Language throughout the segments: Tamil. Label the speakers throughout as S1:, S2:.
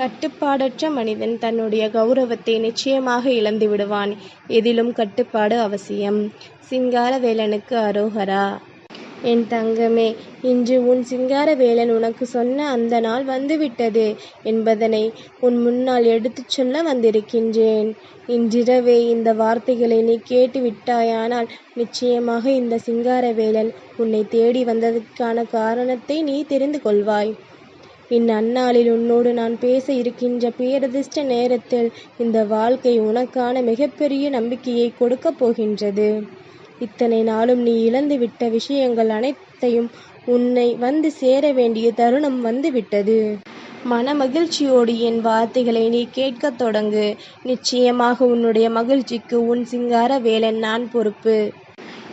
S1: கட்டுப்பாடற்ற மனிதன் தன்னுடைய கௌரவத்தை நிச்சயமாக இழந்து விடுவான். எதிலும் கட்டுப்பாடு அவசியம். சிங்காரவேலனுக்கு அரோகரா. என் தங்கமே இன்று உன் சிங்காரவேலன் உனக்கு சொன்ன அந்த நாள் வந்துவிட்டது என்பதனை உன் முன்னால் எடுத்துச் சொல்ல வந்திருக்கின்றேன். இன்றிரவே இந்த வார்த்தைகளை நீ கேட்டு விட்டாயானால் நிச்சயமாக இந்த சிங்காரவேலன் உன்னைத் தேடி வந்ததற்கான காரணத்தை நீ தெரிந்து கொள்வாய். இந்நன்னாளில் உன்னோடு நான் பேச இருக்கின்ற பேரதிர்ஷ்ட நேரத்தில் இந்த வாழ்க்கை உனக்கான மிகப்பெரிய நம்பிக்கையைக் கொடுக்கப் போகின்றது. இத்தனை நாளும் நீ இழந்துவிட்ட விஷயங்கள் அனைத்தையும் உன்னை வந்து சேர வேண்டிய தருணம் வந்துவிட்டது. மனமகிழ்ச்சியோடு என் வார்த்தைகளை நீ கேட்கத் தொடங்கு. நிச்சயமாக உன்னுடைய மகிழ்ச்சிக்கு உன் சிங்கார வேலன் நான் பொறுப்பு.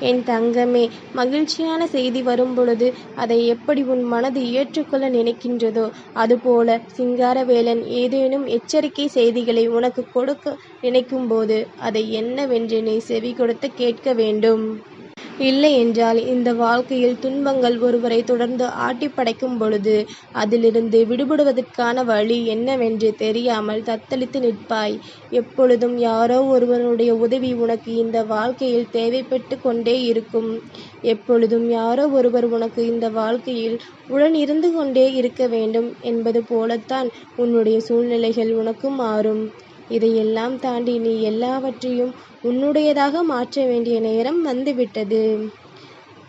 S1: என் தங்கமே மகிழ்ச்சியான செய்தி வரும்பொழுது அதை எப்படி உன் மனது ஏற்றுக்கொள்ள நினைக்கின்றதோ அதுபோல சிங்காரவேலன் ஏதேனும் எச்சரிக்கை செய்திகளை உனக்கு கொடுக்க நினைக்கும்போது அதை என்னவென்று நீ செவிகொடுத்துக் கேட்க வேண்டும். இல்லையென்றால் இந்த வாழ்க்கையில் துன்பங்கள் ஒருவரை தொடர்ந்து ஆட்டிப்படைக்கும் பொழுது அதிலிருந்து விடுபடுவதற்கான வழி என்னவென்று தெரியாமல் தத்தளித்து நிற்பாய். எப்பொழுதும் யாரோ ஒருவனுடைய உதவி உனக்கு இந்த வாழ்க்கையில் தேவைப்பட்டுக் கொண்டே இருக்கும். எப்பொழுதும் யாரோ ஒருவர் உனக்கு இந்த வாழ்க்கையில் உடன் இருந்து கொண்டே இருக்க வேண்டும் என்பது போலத்தான் உன்னுடைய சூழ்நிலைகள் உனக்கும் மாறும். இதையெல்லாம் தாண்டி நீ எல்லாவற்றையும் உன்னுடையதாக மாற்ற வேண்டிய நேரம் வந்துவிட்டது.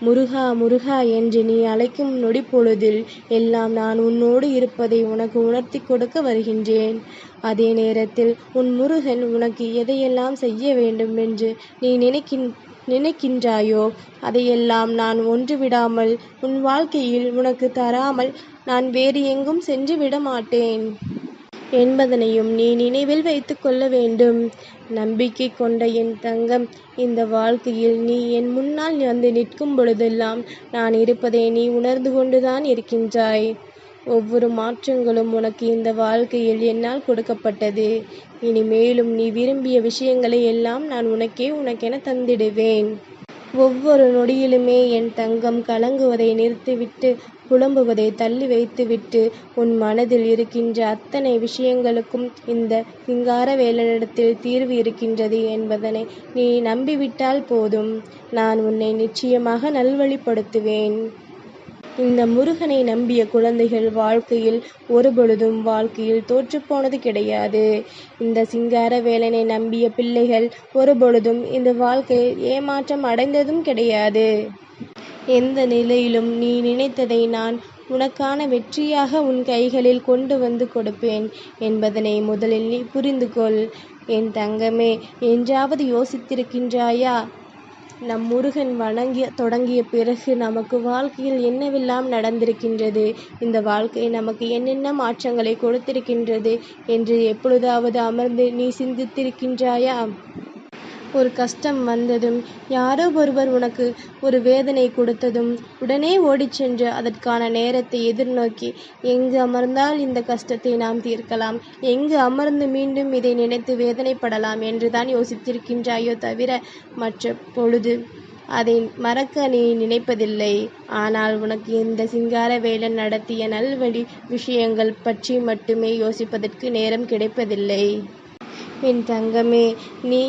S1: முருகா முருகா என்று நீ அழைக்கும் நொடி பொழுதில் எல்லாம் நான் உன்னோடு இருப்பதை உனக்கு உணர்த்திக் கொடுக்க வருகின்றேன். அதே நேரத்தில் உன் முருகன் உனக்கு எதையெல்லாம் செய்ய வேண்டும் என்று நீ நினைக்கின் நினைக்கின்றாயோ அதையெல்லாம் நான் ஒன்று விடாமல் உன் வாழ்க்கையில் உனக்கு தராமல் நான் வேறு எங்கும் சென்று விட மாட்டேன் என்பதனையும் நீ நினைவில் வைத்துக் கொள்ள வேண்டும். நம்பிக்கை கொண்ட என் தங்கம் இந்த வாழ்க்கையில் நீ என் முன்னால் வந்து நிற்கும் பொழுதெல்லாம் நான் இருப்பதை நீ உணர்ந்து கொண்டுதான் இருக்கின்றாய். ஒவ்வொரு மாற்றங்களும் உனக்கு இந்த வாழ்க்கையில் என்னால் கொடுக்கப்பட்டது. இனிமேலும் நீ விரும்பிய விஷயங்களை எல்லாம் நான் உனக்கே உனக்கென தந்திடுவேன். ஒவ்வொரு நொடியிலுமே என் தங்கம் கலங்குவதை நிறுத்திவிட்டு புலம்புவதை தள்ளி வைத்துவிட்டு உன் மனதில் இருக்கின்ற அத்தனை விஷயங்களுக்கும் இந்த சிங்காரவேலனிடத்தில் தீர்வு இருக்கின்றது என்பதனை நீ நம்பிவிட்டால் போதும். நான் உன்னை நிச்சயமாக நல்வழிப்படுத்துவேன். இந்த முருகனை நம்பிய குழந்தைகள் வாழ்க்கையில் ஒருபொழுதும் வாழ்க்கையில் தோற்றுப்போனது கிடையாது. இந்த சிங்கார வேலனை நம்பிய பிள்ளைகள் ஒருபொழுதும் இந்த வாழ்க்கையில் ஏமாற்றம் அடைந்ததும் கிடையாது. எந்த நிலையிலும் நீ நினைத்ததை நான் உனக்கான வெற்றியாக உன் கைகளில் கொண்டு வந்து கொடுப்பேன் என்பதனை முதலில் நீ புரிந்து கொள். என் தங்கமே என்றாவது யோசித்திருக்கின்றாயா நம் முருகன் வணங்கிய தொடங்கிய பிறகு நமக்கு வாழ்க்கையில் என்னவெல்லாம் நடந்திருக்கின்றது இந்த வாழ்க்கை நமக்கு என்னென்ன மாற்றங்களை கொடுத்திருக்கின்றது என்று எப்பொழுதாவது அமர்ந்து நீ சிந்தித்திருக்கின்றாயா? ஒரு கஷ்டம் வந்ததும் யாரோ ஒருவர் உனக்கு ஒரு வேதனை கொடுத்ததும் உடனே ஓடிச் சென்று அதற்கான நேரத்தை எதிர்நோக்கி எங்கு அமர்ந்தால் இந்த கஷ்டத்தை நாம் தீர்க்கலாம் எங்கு அமர்ந்து மீண்டும் இதை நினைத்து வேதனைப்படலாம் என்றுதான் யோசித்திருக்கின்றாயோ தவிர மற்ற பொழுது அதை மறக்க நீ நினைப்பதில்லை. ஆனால் உனக்கு இந்த சிங்காரவேலன் நடத்திய நல்வழி விஷயங்கள் பற்றி மட்டுமே யோசிப்பதற்கு நேரம் கிடைப்பதில்லை. என் தங்கமே நீ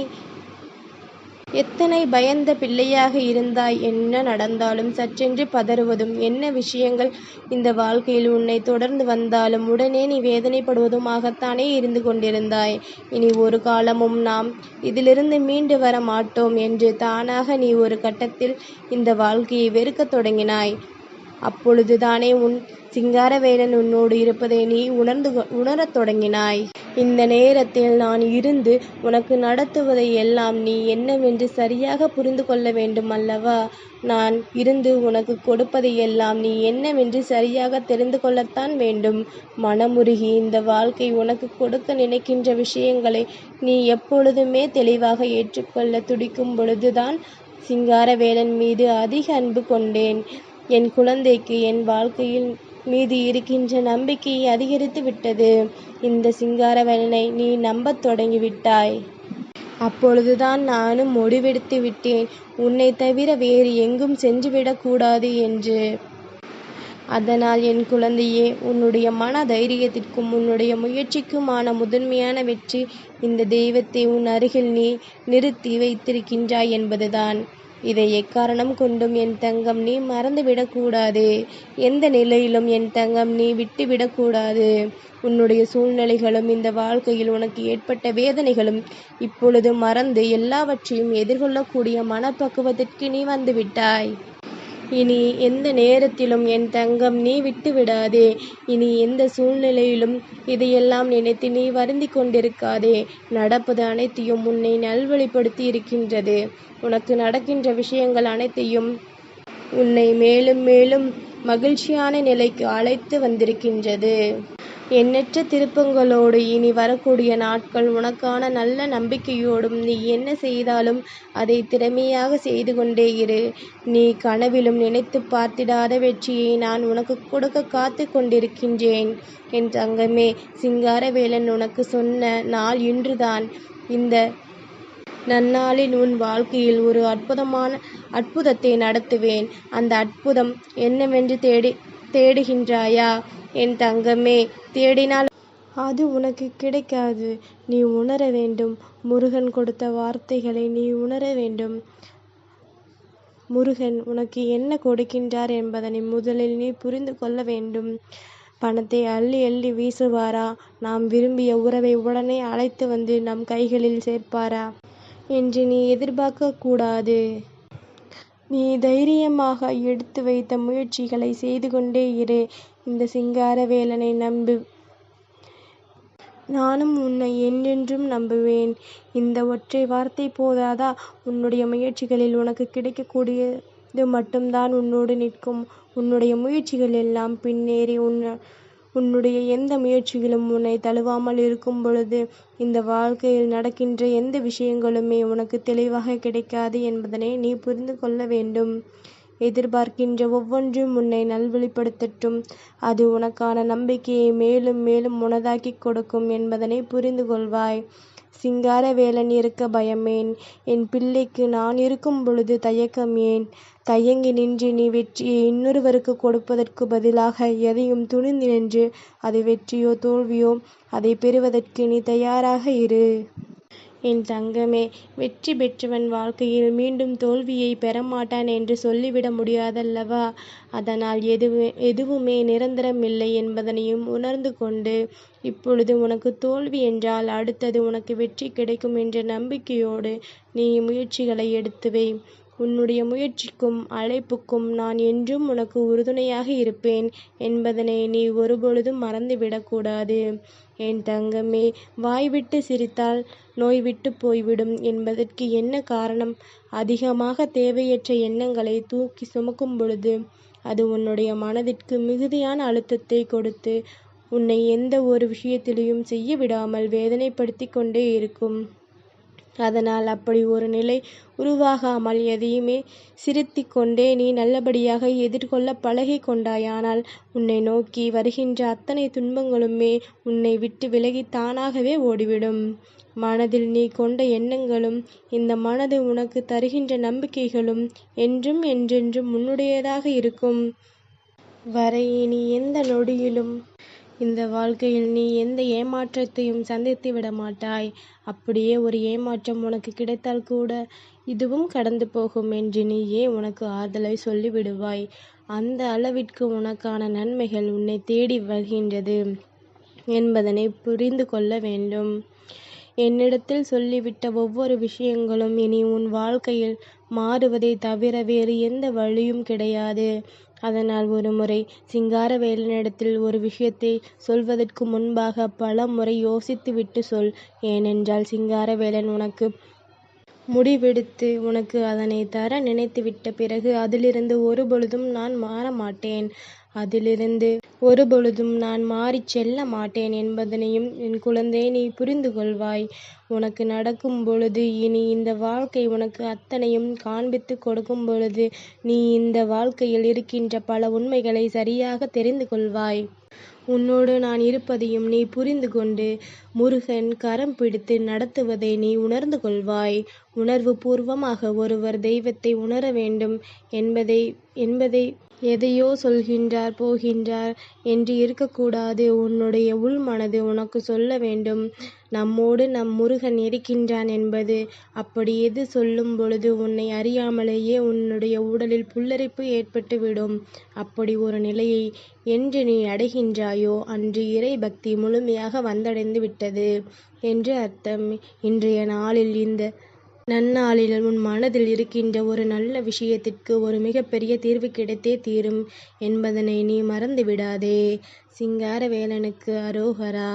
S1: எத்தனை பயந்த பிள்ளையாக இருந்தாய் என்ன நடந்தாலும் சற்றென்று பதறுவதும் என்ன விஷயங்கள் இந்த வாழ்க்கையில் உன்னை தொடர்ந்து வந்தாலும் உடனே நீ வேதனைப்படுவதுமாகத்தானே இருந்து கொண்டிருந்தாய். இனி ஒரு காலமும் நாம் இதிலிருந்து மீண்டு வர மாட்டோம் என்று தானாக நீ ஒரு கட்டத்தில் இந்த வாழ்க்கையை வெறுக்கத் தொடங்கினாய். அப்பொழுதுதானே உன் சிங்காரவேலன் உன்னோடு இருப்பதை நீ உணர்ந்து உணரத் தொடங்கினாய். இந்த நேரத்தில் நான் இருந்து உனக்கு நடத்துவதை எல்லாம் நீ என்னவென்று சரியாக புரிந்து கொள்ள வேண்டும் அல்லவா? நான் இருந்து உனக்கு கொடுப்பதை எல்லாம் நீ என்னவென்று சரியாக தெரிந்து கொள்ளத்தான் வேண்டும். மனமுருகி இந்த வாழ்க்கை உனக்கு கொடுக்க நினைக்கின்ற விஷயங்களை நீ எப்பொழுதுமே தெளிவாக ஏற்றுக்கொள்ள துடிக்கும் பொழுதுதான் சிங்காரவேலன் மீது அதிக அன்பு கொண்டேன். என் குழந்தைக்கு என் வாழ்க்கையில் மீது இருக்கின்ற நம்பிக்கை அதிகரித்து விட்டது. இந்த சிங்காரவேலனை நீ நம்பத் தொடங்கிவிட்டாய். அப்பொழுதுதான் நானும் முடிவெடுத்து விட்டேன் உன்னை தவிர வேறு எங்கும் சென்றுவிடக்கூடாது என்று. அதனால் என் குழந்தையே உன்னுடைய மன தைரியத்திற்கும் உன்னுடைய முயற்சிக்குமான முதன்மையான வெற்றி இந்த தெய்வத்தை உன் அருகில் நீ நிறுத்தி வைத்திருக்கின்றாய் என்பதுதான் இதை எக்காரணம் கொண்டும் என் தங்கம் நீ மறந்துவிடக்கூடாது எந்த நிலையிலும் என் தங்கம் நீ விட்டுவிடக்கூடாது உன்னுடைய சூழ்நிலைகளும் இந்த வாழ்க்கையில் உனக்கு ஏற்பட்ட வேதனைகளும் இப்பொழுது மறந்து எல்லாவற்றையும் எதிர்கொள்ளக்கூடிய மனப்பக்குவத்திற்கு நீ வந்துவிட்டாய். இனி எந்த நேரத்திலும் என் தங்கம் நீ விட்டு விடாதே. இனி எந்த சூழ்நிலையிலும் இதையெல்லாம் நினைத்து நீ வருந்தி கொண்டிருக்காதே. நடப்பது அனைத்தையும் உன்னை நல்வழிப்படுத்தி இருக்கின்றது. உனக்கு நடக்கின்ற விஷயங்கள் அனைத்தையும் உன்னை மேலும் மேலும் மகிழ்ச்சியான நிலைக்கு அழைத்து வந்திருக்கின்றது. எண்ணற்ற திருப்பங்களோடு இனி வரக்கூடிய நாட்கள் உனக்கான நல்ல நம்பிக்கையோடும் நீ என்ன செய்தாலும் அதை திறமையாக செய்து கொண்டே இரு. நீ கனவிலும் நினைத்து பார்த்திடாத வெற்றியை நான் உனக்கு கொடுக்க காத்து கொண்டிருக்கின்றேன். என் தங்கமே சிங்காரவேலன் உனக்கு சொன்ன நாள் இன்றுதான். இந்த நன்னாளில் உன் வாழ்க்கையில் ஒரு அற்புதமான அற்புதத்தை நடத்துவேன். அந்த அற்புதம் என்னவென்று தேடி தேடுகின்றாயா? என் தங்கமே தேடினால் அது உனக்கு கிடைக்காது. நீ உணர வேண்டும். முருகன் கொடுத்த வார்த்தைகளை நீ உணர வேண்டும். முருகன் உனக்கு என்ன கொடுக்கின்றார் என்பதனை முதலில் நீ புரிந்து கொள்ள வேண்டும். பணத்தை அள்ளி அள்ளி வீசுவாரா? நாம் விரும்பிய உறவை உடனே அழைத்து வந்து நம் கைகளில் சேர்ப்பாரா? என்று நீ எதிர்பார்க்க கூடாது. நீ தைரியமாக எடுத்து வைத்த முயற்சிகளை செய்து கொண்டே இரு. இந்த சிங்காரவேலனை நம்பு. நானும் உன்னை என்றென்றும் நம்புவேன். இந்த ஒற்றை வார்த்தை போதாதா? உன்னுடைய முயற்சிகளில் உனக்கு கிடைக்கக்கூடியது மட்டும்தான் உன்னோடு நிற்கும். உன்னுடைய முயற்சிகள் எல்லாம் பின்னேறி உன் உன்னுடைய எந்த முயற்சிகளும் உன்னை தழுவாமல் இருக்கும் பொழுது இந்த வாழ்க்கையில் நடக்கின்ற எந்த விஷயங்களுமே உனக்கு தெளிவாக கிடைக்காது என்பதனை நீ புரிந்து கொள்ள வேண்டும். எதிர்பார்க்கின்ற ஒவ்வொன்றும் உன்னை நல்வழிப்படுத்தட்டும். அது உனக்கான நம்பிக்கையை மேலும் மேலும் உனதாக்கிக் கொடுக்கும் என்பதனை புரிந்து கொள்வாய். சிங்காரவேலன் இருக்க பயமேன். என் பிள்ளைக்கு நான் இருக்கும் பொழுது தயக்கம் ஏன்? தயங்கி நின்று நீ வெற்றியை இன்னொருவருக்கு கொடுப்பதற்கு பதிலாக எதையும் துணிந்து நின்று அது வெற்றியோ தோல்வியோ அதை பெறுவதற்கு நீ தயாராக இரு. என் தங்கமே வெற்றி பெற்றவன் வாழ்க்கையில் மீண்டும் தோல்வியை பெறமாட்டான் என்று சொல்லிவிட முடியாதல்லவா? அதனால் எதுவு எதுவுமே நிரந்தரமில்லை என்பதனையும் உணர்ந்து கொண்டு இப்பொழுது உனக்கு தோல்வி என்றால் அடுத்தது உனக்கு வெற்றி கிடைக்கும் என்ற நம்பிக்கையோடு நீ முயற்சிகளை எடுத்து வை. உன்னுடைய முயற்சிக்கும் அழைப்புக்கும் நான் என்றும் உனக்கு உறுதுணையாக இருப்பேன் என்பதனை நீ ஒருபொழுதும் மறந்துவிடக்கூடாது. என் தங்கமே வாய்விட்டு சிரித்தால் நோய் விட்டு போய்விடும் என்பதற்கு என்ன காரணம்? அதிகமாக தேவையற்ற எண்ணங்களை தூக்கி சுமக்கும் பொழுது அது உன்னுடைய மனதிற்கு மிகுதியான அழுத்தத்தை கொடுத்து உன்னை எந்த ஒரு விஷயத்திலையும் செய்ய விடாமல் வேதனைப்படுத்தி கொண்டே இருக்கும். அதனால் அப்படி ஒரு நிலை உருவாகாமல் எதையுமே சிரித்து கொண்டே நீ நல்லபடியாக எதிர்கொள்ள பழகி கொண்டாயானால் உன்னை நோக்கி வருகின்ற அத்தனை துன்பங்களுமே உன்னை விட்டு விலகி தானாகவே ஓடிவிடும். மனதில் நீ கொண்ட எண்ணங்களும் இந்த மனது உனக்கு தருகின்ற நம்பிக்கைகளும் என்றும் என்றென்றும் உன்னுடையதாக இருக்கும். வரை இனி எந்த நொடியிலும் இந்த வாழ்க்கையில் நீ எந்த ஏமாற்றத்தையும் சந்தித்து விட மாட்டாய். அப்படியே ஒரு ஏமாற்றம் உனக்கு கிடைத்தால் கூட இதுவும் கடந்து போகும் என்று நீயே உனக்கு ஆறுதலை சொல்லிவிடுவாய். அந்த அளவிற்கு உனக்கான நன்மைகள் உன்னை தேடி வருகின்றது என்பதனை புரிந்து கொள்ள வேண்டும். என்னிடத்தில் சொல்லிவிட்ட ஒவ்வொரு விஷயங்களும் இனி உன் வாழ்க்கையில் மாறுவதை தவிர வேறு எந்த வழியும் கிடையாது. அதனால் ஒருமுறை சிங்காரவேலனிடத்தில் ஒரு விஷயத்தை சொல்வதற்கு முன்பாக பல முறை யோசித்துவிட்டு சொல். ஏனென்றால் சிங்காரவேலன் உனக்கு முடிவெடுத்து உனக்கு அதனை தர நினைத்துவிட்ட பிறகு அதிலிருந்து ஒருபொழுதும் நான் மாற மாட்டேன். அதிலிருந்து ஒருபொழுதும் நான் மாறிச் செல்ல மாட்டேன் என்பதனையும் என் குழந்தை நீ புரிந்து கொள்வாய். உனக்கு நடக்கும் பொழுது இனி இந்த வாழ்க்கை உனக்கு அத்தனையும் காண்பித்து கொடுக்கும் பொழுது நீ இந்த வாழ்க்கையில் இருக்கின்ற பல உண்மைகளை சரியாக தெரிந்து கொள்வாய். உன்னோடு நான் இருப்பதையும் நீ புரிந்து கொண்டு முருகன் கரம் பிடித்து நடத்துவதை நீ உணர்ந்து கொள்வாய். உணர்வு பூர்வமாக ஒருவர் தெய்வத்தை உணர வேண்டும் என்பதை என்பதை எதையோ சொல்கின்றார் போகின்றார் என்று இருக்கக்கூடாது. உன்னுடைய உள் மனது உனக்கு சொல்ல வேண்டும். நம்மோடு நம் முருகன் இருக்கின்றான் என்பது. அப்படி எது சொல்லும் பொழுது உன்னை அறியாமலேயே உன்னுடைய உடலில் புல்லரிப்பு ஏற்பட்டுவிடும். அப்படி ஒரு நிலையை என்று நீ அடைகின்றாயோ அன்று இறை பக்தி முழுமையாக வந்தடைந்து விட்டது என்று அர்த்தம். இன்றைய நாளில் இந்த நன்னாளில் உன் மனதில் இருக்கின்ற ஒரு நல்ல விஷயத்திற்கு ஒரு மிகப்பெரிய தீர்வு கிடைத்தே தீரும் என்பதனை நீ மறந்து விடாதே சிங்காரவேலனுக்கு அரோகரா.